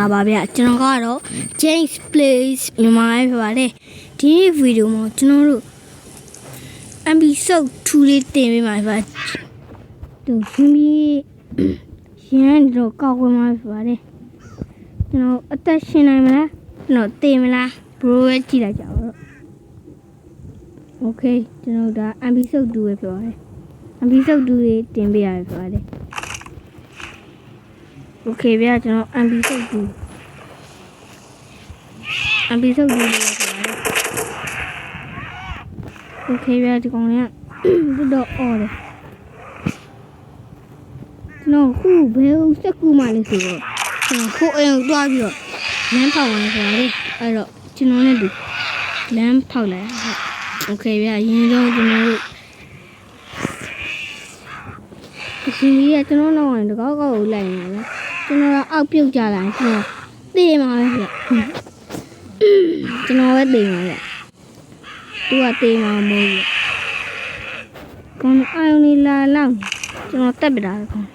လာပါဗျကျွန်တော်ကတော့ James Place မြန်မာပဲဖြစ်ပါတယ်ဒီနေ့ဗီဒီယိုမှာကျွန်တော်တို့ episode 2လေးတင်ပေးမှာဖြစ်ပါတယ်သူရှင်ပြီးရန်တော့ကောက်ဝင်မှာဖြစ်ပါတယ်ကျွန်တော်အသက်ရှင်နိုင်မလားကျွန်တော်တည်မလားဘရိုပဲကြည့်လိုက်ကြပါတော့ Okay ကျွန်တော်ဒါ episode 2ပဲဖြစ်ပါတယ် episode 2လေးတင်ပေးရဖြစ်ပါတယ် Okay ဗျာကျွန်တော် MB စုပ်ဘူး MB စုပ်ဘူးလို့ပြောတယ် Okay ဗျာဒီကောင်လေးကဘုဒ္ဓအော်တယ်ကျွန်တော်ခုဘယ်ဦးစက်ကူမှလဲဆိုတော့ကျွန်တော်ခိုးအိမ်ကိုတွားပြီးတော့လမ်းဖောက်ဝင်ဆိုတာလေအဲ့တော့ကျွန်တော်နဲ့တူလမ်းဖောက်လိုက်ဟုတ် Okay ဗျာရင်းဆုံးကျွန်တော်တို့အရှင်ကြီးကကျွန်တော်နောက်ဝင်တကောက်ကောက်ကိုလိုက်နေတယ် ကျွန်တော်ကအောက်ပြုတ်ကြလာရင်ကျွန်တော်တေးမှာပဲဗျကျွန်တော်ပဲတေးမှာဗျသူကတေးမှာမဟုတ်ဘူးကောင်းအာယုန်လေးလာလောက်ကျွန်တော်တက်ပြတာကောင်း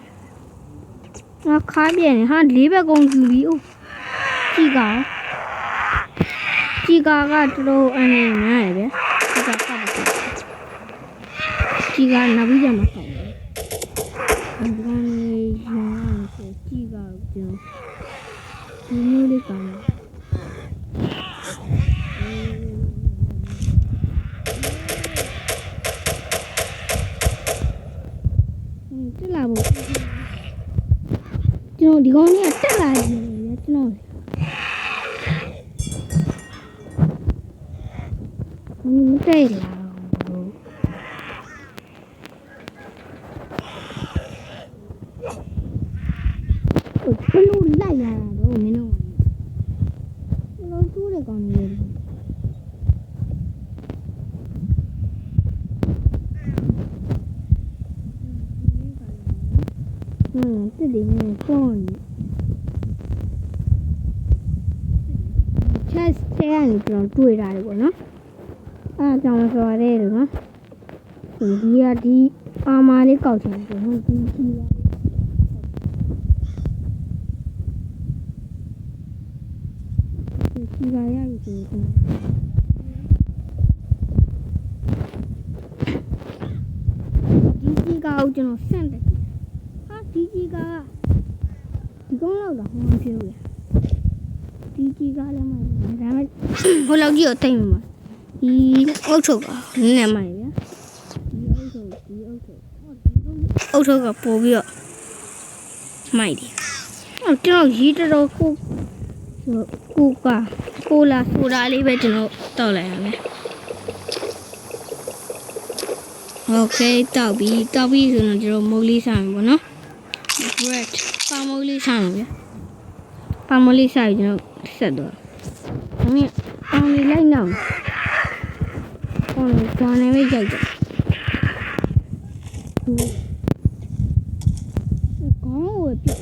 ငါခါပြနေဟာလေးဘက်ကုန်ယူပြီးအိုးကြည့်ကောကြည့်ကာကတော်တော်အနေနဲ့ရဗျကြည့်ကာကပ်ပါကြည့်ကာနောက်ပြီးကြမှာပေါ့ဒီကောင်လေးရအောင်ဆိုကြည့်ကာကျွန်တော် ဒီမျိုးလေးကောင်းတယ်တက်လာဖို့ကျွန်တော်ဒီကောင်လေးကတက်လာနေတယ်ကျွန်တော်မတဲ့လာတော့ ဘလို့လိုက်လာတာတော့မင်းတို့ဘလို့တူးတဲ့ကောင်လေးဟမ်တက်တယ်နဲ့ပေါင်းချက်ချဲကနေကျွန်တော်တွေ့တာလေပေါ့နော်အဲအကြောင်း ဆိုရဲလို့နော်ဒီကဒီအာမာလေးကောက်ချင်တယ်ဟုတ်ဒီကြီးပါဒီပါရပြီဆိုတော့ဒီကြီးကောက်ကျွန်တော်ဆန့်တယ်ဟာဒီကြီးကဒီကုန်းလောက်တော့ဟောမဖြစ်ဘူးဒီကြီးကလည်းမဟုတ်ဒါပေမဲ့ဟိုလောက်ကြီးကိုတိတ်မှာ ဒီအုတ်ထုတ်ကနည်းနည်းမှန်ဗျာဒီအုတ်ထုတ်ဒီအုတ်ထုတ်အုတ်ထုတ်ကပို့ပြီးတော့မိုက်တယ်အော်ကျွန်တော်ရီးတော်တော်ကို ဆိုကိုကကိုလာဆိုတာလေးပဲကျွန်တော်တောက်လိုက်ရမယ်โอเคတောက်ပြီးတောက်ပြီးဆိုတော့ကျွန်တော်မုတ်လေးစားမယ်ပေါ့နော် bread ပါမုတ်လေးစားမယ်ဗျာပါမုတ်လေးစားပြီးကျွန်တော်ဆက်တော့အမေအောင်လေးလိုက်နောက် အောင်လေးဒါနဲ့ပဲကြိုက်တယ်ကောင်းဝယ်ပြစ်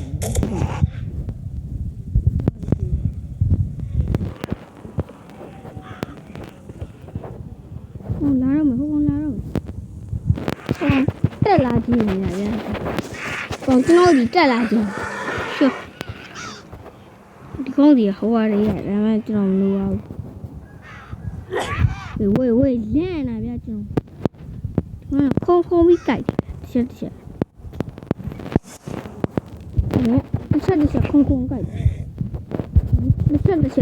ဟိုလာတော့မဟုတ်ဘူးလာတော့ဟိုတက်လာကြည့်နေတာဗျာကောင်းကျွန်တော်ဒီတက်လာကြည့်ရှုဒီကောင်းဒီဟိုဟာလေးရတယ်ဒါပေမဲ့ကျွန်တော်မလိုပါဘူး ဝေးဝေးလန့်လာဗျာကျွန်တော်ခုံခုံပြီးကြိုက်တစ်ချက်တစ်ချက်အဲ့တစ်ချက်တစ်ချက်ခုံခုံကြိုက်တစ်ချ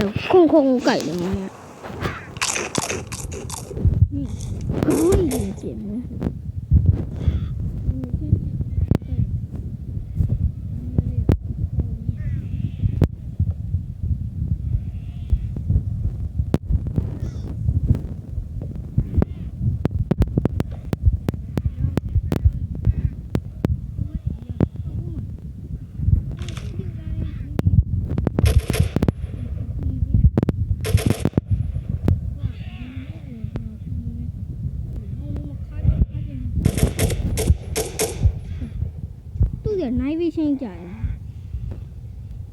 က်တစ်ချက်ခုံခုံကြိုက်တယ်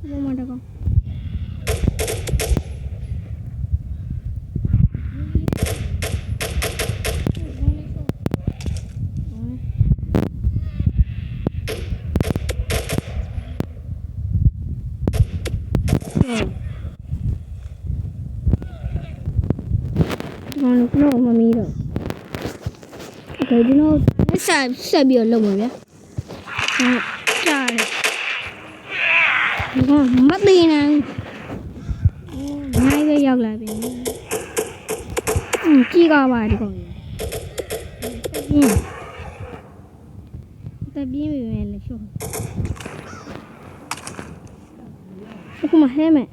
မင်းကိုယ်ကြီးပြင်မယ်သူ့ရဲ့ night vision ကြာ ဒီကောင်မသိနိုင်ဘူးနိုင်ပဲရောက်လာပြီอืมကြီးကားပါဒီကောင်တက်ပြင်းတက်ပြင်းပြီပဲလေရှော့အခုမှဟဲမဲ့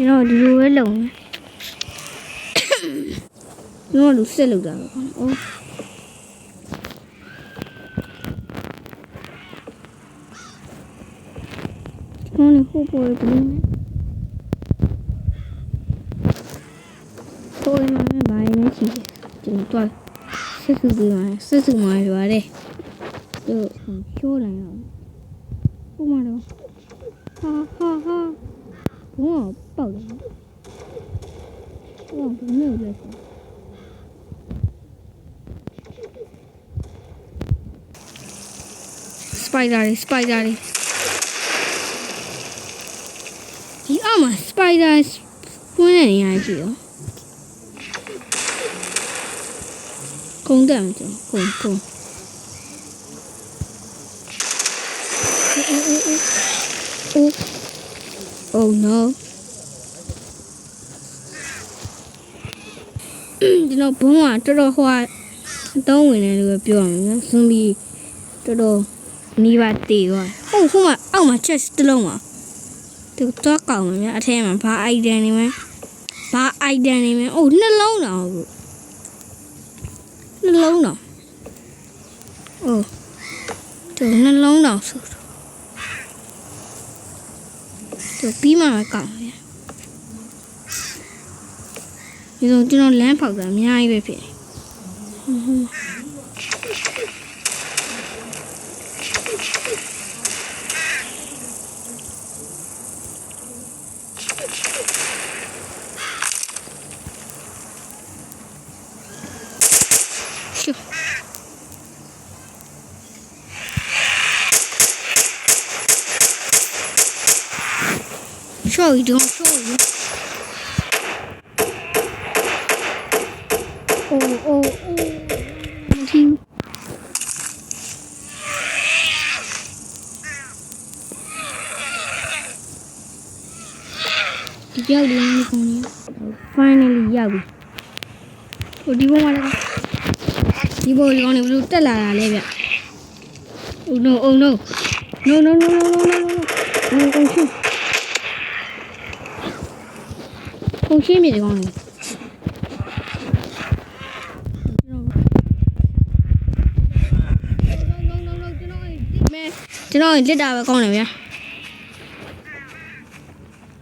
ကောက်ပြီရှော့ကောင်းပြီတိုင်းတန်းရှော့ဒီကျွန်တော်ကဒီဆက်လောက်တာပဲကောင်းပါလေကျွန်တော်ဒီလိုပဲလုံနေကျွန်တော်လူဆက်လောက်တာပဲကောင်းအိုးကျွန်တော်ဟိုပေါ်ကလေးနဲ့ကိုယ်မှမဘာမှမရှိတယ်ကျွန်တော်ဆက်စုပြီးမှဆက်စုမှရွာတယ်တို့ချိုးလိုက်အောင်ဘုမတော့ဟာဟာဟာ ဘုံပေါက်တယ်ဘုံဘယ်နဲ့လဲစပိုက်ဒါလေးစပိုက်ဒါလေး ဒီအောက်မှာစပိုက်ဒါဖွင့်နေနေရရှိရောကုန်းတယ်မကျော်ကုန်းကုန်း Oh no ဒီတော့ဘုံကတော်တော်ဟိုအတုံးဝင်တယ်လို့ပြောရမယ်နော်ဇွန်ဘီတော်တော်နီးပါတေသွားဟုတ်ဟိုမှာအောက်မှာ chest တစ်လုံးပါသူတော့ကောင်းမှာများအထဲမှာဘာ item နေမလဲဘာ item နေမလဲအိုးနှလုံးတော့ဘူးနှလုံးတော့အိုးသူနှလုံးတော့ဆိုတော့ သူပြီးမှပဲကောင်းတယ်ဒီတော့ကျွန်တော်လမ်းဖောက်တာအများကြီးပဲဖြစ်တယ် ရှော့ဒီတော့ရှော့ဒီအိုးအိုးအိုးဒီဒီရောက်တယ်ဒီကောင်ကြီး finally ရောက်ပြီဟိုဒီဘုံမှာလည်းဒီဘောလောင်းနေဘလို့တက်လာတာလဲဗျ။ Oh no oh no. No no no no no no no. No no ကု န်ရှင်းကုန်ရှင်းမြေကောင်းနေကျွန်တော်လက်တာပဲကောင်းတယ်ဗျာ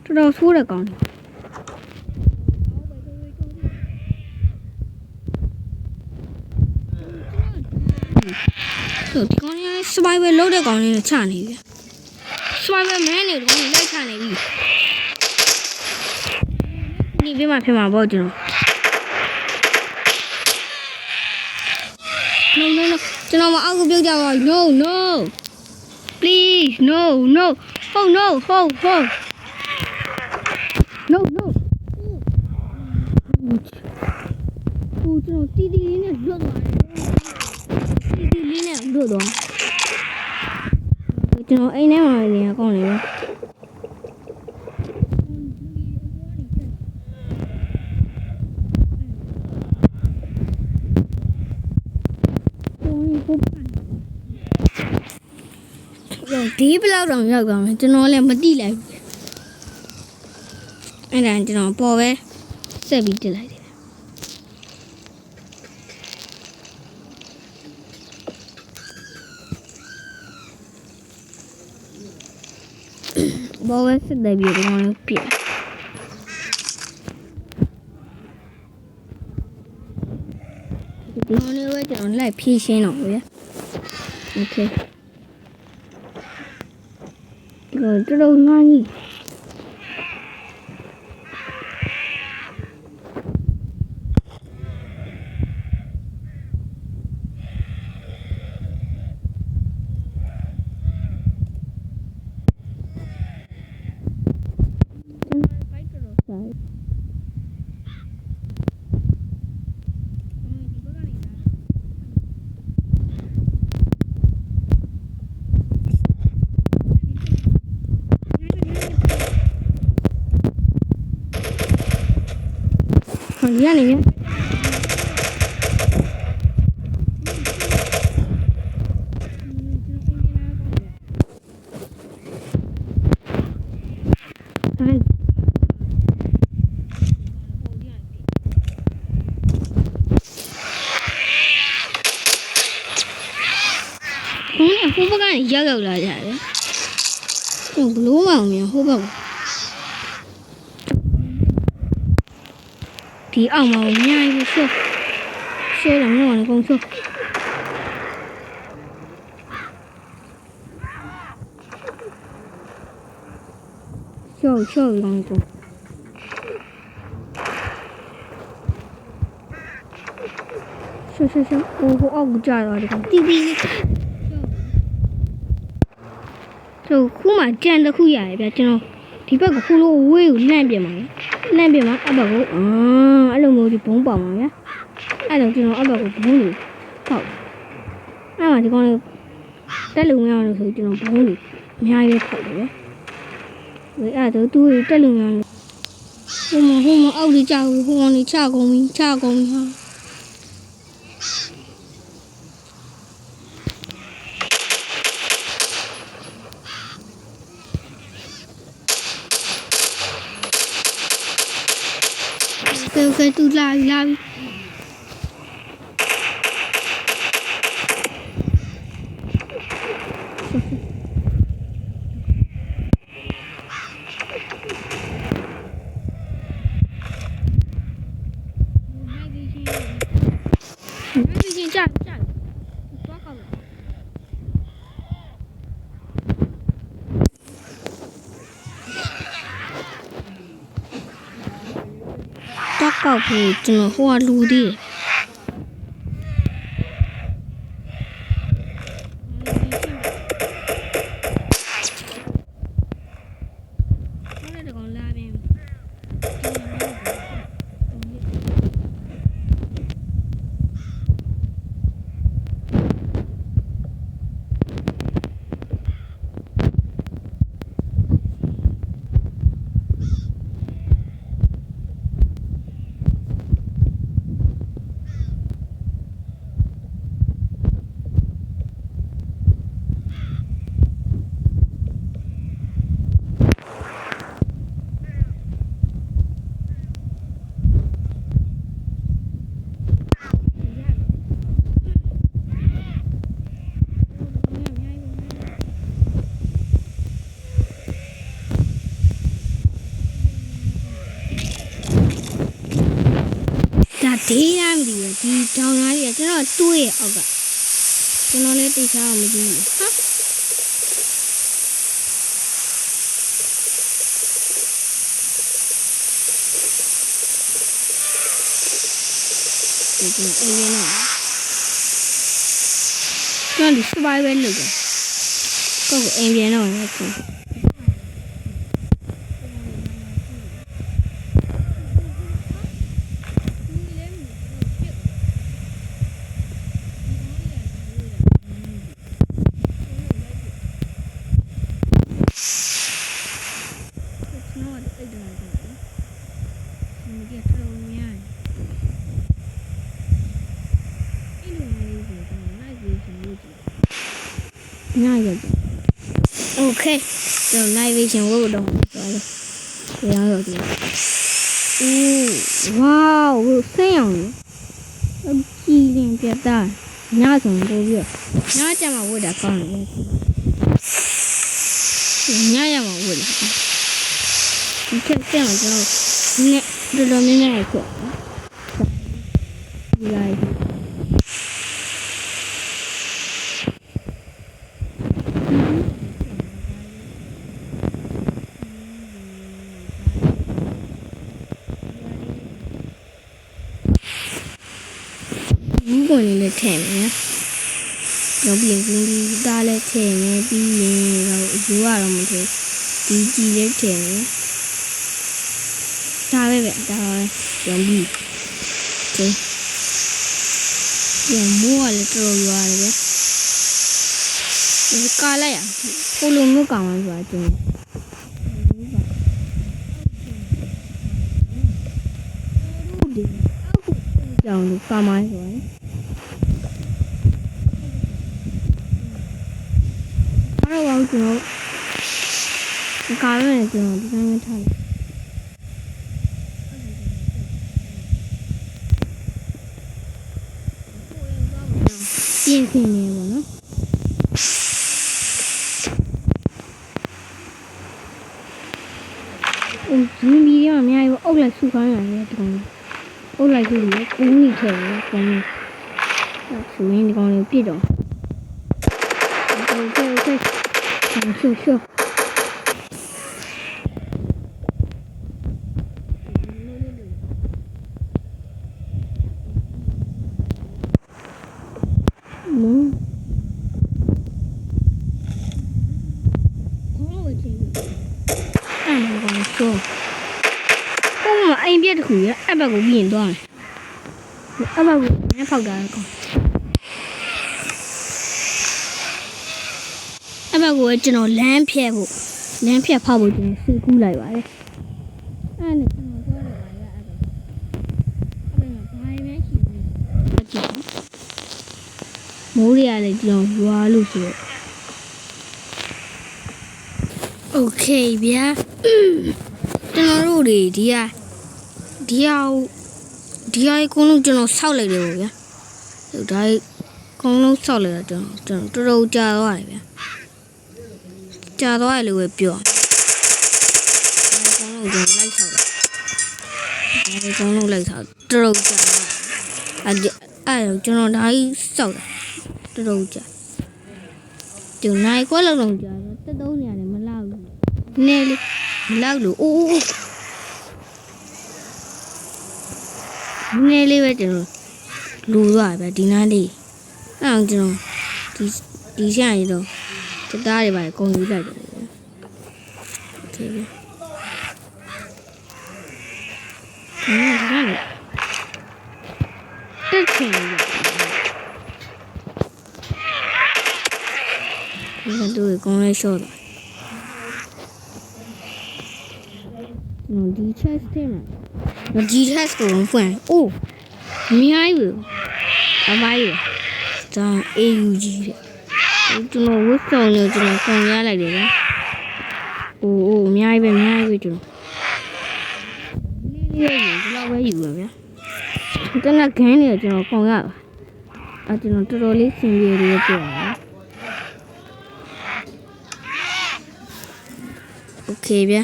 တော်တော်ဆိုးတယ်ကောင်းတယ်ဆိုဒီကောင်လေး survival လုပ်တဲ့ကောင်လေးနဲ့ချနေပြီ survival man တွေဒီကောင်လေးလိုက်ချနေပြီ ဒီပြမဖြစ်မှာပေါ့ကျွန်တော် no no no ကျွန်တော်မအောက်ကိုပြုတ်ကြပါဘူး no no please no no oh no oh oh no no ဟိုကျွန်တော်တီတီလေးနဲ့လွတ်သွားတယ်တီတီလေးနဲ့လွတ်သွားကျွန်တော်အိမ်ထဲမှာနေရကောင်းတယ်ဗျရော ဒီဘလောက်တောင်ရောက်သွားမယ်ကျွန်တော်လည်းမတိလိုက်ဘူးအဲ့ဒါကျွန်တော်ပေါ်ပဲဆက်ပြီးတက်လိုက်တယ် ဘောဝဲစစ်တယ်ပြီးတော့လည်းပြည့်ဒီလိုမျိုးပဲကျွန်တော်လိုက်ဖြည့်ရှင်းတော့ဗျာโอเค ဒီတော့တော်တော်ငား ကြီးဒီကနေပြန်အဲ့ဟိုကဟိုဘက်ကနေရောက်ရောက်လာကြတယ်။ဟိုဘလို့မအောင်မြန်ဟိုဘက်ကို ဒီအောက်မှာအများကြီးဆွဆွတယ်မဟုတ်ဘူးကုန်ဆွရှော့ရှေ့လောင်းကုန်ရှေ့ရှေ့ရှေ့ဟိုဟိုအောက်ကိုကြာတော့ဒီကောင်တီးတီးဆိုခုမှကြံတစ်ခုရတယ်ဗျကျွန်တော် ဒီဘက်ကခုလိုဝေးကိုလှမ်းပြမှာလေလှမ်းပြမှာအဘက်ကိုအာအဲ့လိုမျိုးဒီဘုံပေါအောင်ဗျာအဲ့တော့ကျွန်တော်အဘက်ကိုဘုံလေးဟောက်အဲ့မှာဒီကောင်လေးတက်လို့မရလို့ဆိုကျွန်တော်ဘုံလေးအများကြီးဖောက်တယ်ဗျာဝေးအဲ့တော့သူ့တက်လို့မရလို့ဟိုမှာဟိုမှာအောက်လေးကြောက်ဟိုကနေချကုန်ပြီချကုန်ပြီဟာ ကဲကဲသူလာပြီလာပြီမိုက်ကြီးကြာကြာသွားကောက်လာ တော့ကောက်ဖို့ကျွန်တော် ဒါဒေးရမ်းပြီဒီဒေါင်သားကြီးကကျွန်တော်တွေးရအောက်ကကျွန်တော်လည်းသိချအောင်မကြည့်ဘူးဟာဒီကျွန်တော်အရင်တော့ကျွန်တော်ဒီ survival လုပ်တယ်ကိုယ့်ကိုအိမ်ပြန်တော့လည်းကျွန်တော် ကျွန်တော် night vision ဝတ်တော့သွားလို့ရအောင်ဒီအိုးဝေါဝဆင်းအောင်အကြည့်ရင်ပြတ်တာညဆိုရင်ပို့ပြီးညကြမှာဝတ်တာကောင်းတယ်ညရမှာဝတ်တာဒီထက်ပြန်ကျွန်တော်နဲ့တော်တော်များများခွဒီလိုက် ဘူးကုန်လေးနဲ့ထည့်မယ်နော်ပြီးရင်ဂင်းဒီသားလည်းထည့်မယ်ပြီးရင်တော့အယူကတော့မထည့်ဒီကြည်လည်းထည့်မယ်ဒါပဲပဲဒါပဲရုံပြီးကဲပြန်မိုးကလည်းတော်တော်ရွာတယ်ဗျဒီကာလိုက်ရကိုလိုမျိုးကောင်မှဆိုတာကျုံဟုတ်တယ် ကြောင် လို့ကာမိုင်းဆိုရင်အားတော့ကျွန်တော်ဒီကားနဲ့ကျွန်တော်ဒီတိုင်းမထားလိုက်ပြင်ဆင်နေပါတော့အိုးဒီမီဒီယာအများကြီးပဲအုတ်လိုက်စုခိုင်းရတယ်ဒီ ဟုတ်လိုက်ပြီကူးနေခဲ့တယ်ကောင်းတယ်ဆူရင်းဒီကောင်လေးပြစ်တော့ဟုတ်ကဲ့ဟုတ်ကဲ့ရှူရှူအိမ်ပြက်တစ်ခုရဲ့ အဲ့ဘက်ကိုပြင်သွားတယ်အဲ့ဘက်ကိုနည်းဖောက်တာကောင်အဲ့ဘက်ကိုကျွန်တော်လမ်းဖြတ်ဖို့လမ်းဖြတ်ဖောက်ဖို့ကျွန်တော်စီကူးလိုက်ပါတယ်အဲ့နဲ့ကျွန်တော်ပြောတယ်ပါရအဲ့ဒါအဲ့ဒါဘာမှမရှိဘူးကြည့်မိုးရရတယ်ကျွန်တော်ရွာလို့ဆိုတော့ โอเคဗျာကျွန်တော်တို့တွေဒီဟာ ဒီဟာဒီဟာအကုန်လုံးကျွန်တော်ဆောက်လိုက်တယ်ပေါ့ဗျာဒါအကုန်လုံးဆောက်လိုက်တာကျွန်တော်ကျွန်တော်တော်တော်ကြာသွားတယ်ဗျာကြာသွားတယ်လို့ပဲပြောအကုန်လုံးကျွန်တော်လိုက်ဆောက်တယ်ဒါအကုန်လုံးလိုက်ဆောက်တော်တော်ကြာသွားတယ်အဲ့အဲ့ကျွန်တော်ဒါကြီးဆောက်တာတော်တော်ကြာဒီနိုင်ခွက်လောက်လုံးကြာတော့တက်သုံးနေရတယ်မလောက်ဘူးနည်းလေးမလောက်လို့အိုး နည်းနည်းလေးပဲကျွန်တော်လူသွားပဲဒီနားလေးအဲ့အောင်ကျွန်တော်ဒီဒီဆိုင်ရတော့တသားတွေပါအကုန်ယူလိုက်တယ်ဒီလိုတက်ချင်ရဘယ်လိုကောင်းလဲရှော့တာဒီ chest ထဲမှာ ဒီ chest ကိုဖွင့်အိုးအများကြီးပဲအမိုင်းရဒါ AUG တဲ့ကျွန်တော်ဝတ်ဆောင်လို့ကျွန်တော်ခံရလိုက်တယ်ဗျအိုးအိုးအများကြီးပဲအများကြီးပဲကျွန်တော်လေးလေးဒီလောက်ပဲယူပါဗျာတနက်ခင်းနေကျွန်တော်ခံရပါအဲကျွန်တော်တော်တော်လေးစင်ပြေလေးပြပါโอเคဗျာ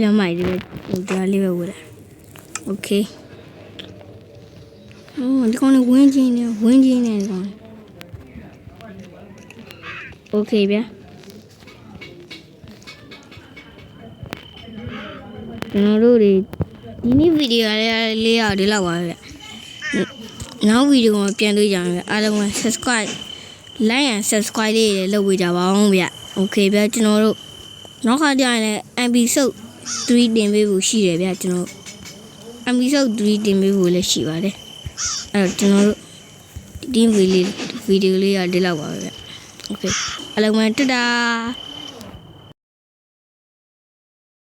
လေးလည်းမိုက်တယ်ဒါလေးပဲဝယ်လာโอเคအော်ဒီကောင်လေးဝင်းချင်းနေဝင်းချင်းနေဒီကောင်โอเคဗျာကျွန်တော်တို့တွေဒီနေ့ဗီဒီယိုလေးလေးရဒီလောက်ပါပဲဗျနောက်ဗီဒီယိုမှာပြန်တွေ့ကြမယ်အားလုံးက subscribe like and subscribe လေးတွေလုပ်ပေးကြပါအောင်ဗျ။ Okay ဗျကျွန်တော်တို့နောက်ခါကျရင်လည်း episode 3တင်ပေးဖို့ရှိတယ်ဗျကျွန်တော် episode 3တင်ပေးဖို့လည်းရှိပါတယ်။အဲ့တော့ကျွန်တော်တို့ဒီဗီဒီယိုဗီဒီယိုလေးရဒီလောက်ပါပဲဗျ။ Okay အားလုံးကတတား